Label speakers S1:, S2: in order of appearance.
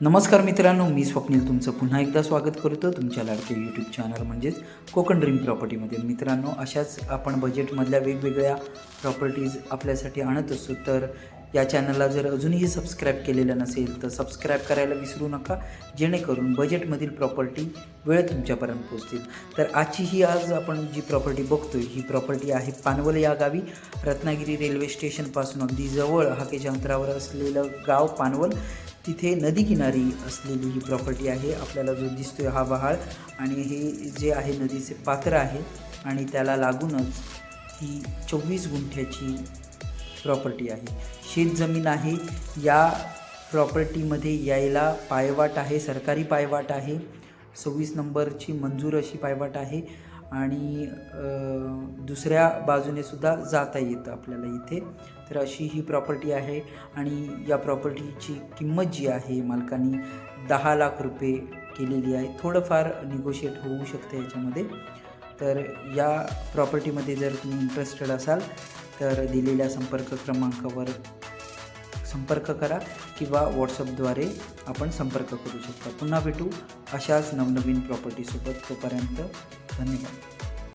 S1: नमस्कार मित्रांनो मी स्वप्नील तुमचं पुन्हा एकदा स्वागत करतो तुमच्या लाडके यूट्यूब चॅनल म्हणजेच कोकण ड्रीम प्रॉपर्टीमध्ये मित्रांनो अशाच आपण बजेटमधल्या वेगवेगळ्या प्रॉपर्टीज आपल्यासाठी आणत असतो तर या चॅनलला जर अजूनही सबस्क्राईब केलेलं नसेल तर सबस्क्राईब करायला विसरू नका जेणेकरून बजेटमधील प्रॉपर्टी वेळ तुमच्यापर्यंत पोहोचतील. तर आजची ही आज आपण जी प्रॉपर्टी बघतोय ही प्रॉपर्टी आहे पानवल या गावी रत्नागिरी रेल्वे स्टेशनपासून अगदी जवळ हाकेच्या अंतरावर असलेलं गाव पानवल. तिथे नदीकिनारी असलेली ही प्रॉपर्टी आहे. आपल्याला जो दिसतोय हा वहाळ आणि हे जे आहे नदीचे पात्र आहे आणि त्याला लागूनच ही चोवीस गुंठ्याची प्रॉपर्टी आहे. शेतजमीन आहे. या प्रॉपर्टीमध्ये यायला पायवाट आहे. सरकारी पायवाट आहे. सव्वीस नंबरची मंजूर अशी पायवाट आहे. आणि दुसऱ्या बाजूने सुद्धा जाता येतं आपल्याला इथे. तर अशी ही प्रॉपर्टी आहे आणि या प्रॉपर्टीची किंमत जी आहे मालकांनी दहा लाख रुपये केलेली आहे. थोडंफार निगोशिएट होऊ शकतं याच्यामध्ये. तर या प्रॉपर्टीमध्ये जर तुम्ही इंटरेस्टेड असाल तर दिलेल्या संपर्क क्रमांकावर संपर्क करा किंवा व्हॉट्सअपद्वारे आपण संपर्क करू शकता. पुन्हा भेटू अशाच नवनवीन प्रॉपर्टीसोबत तोपर्यंत धन्यवाद.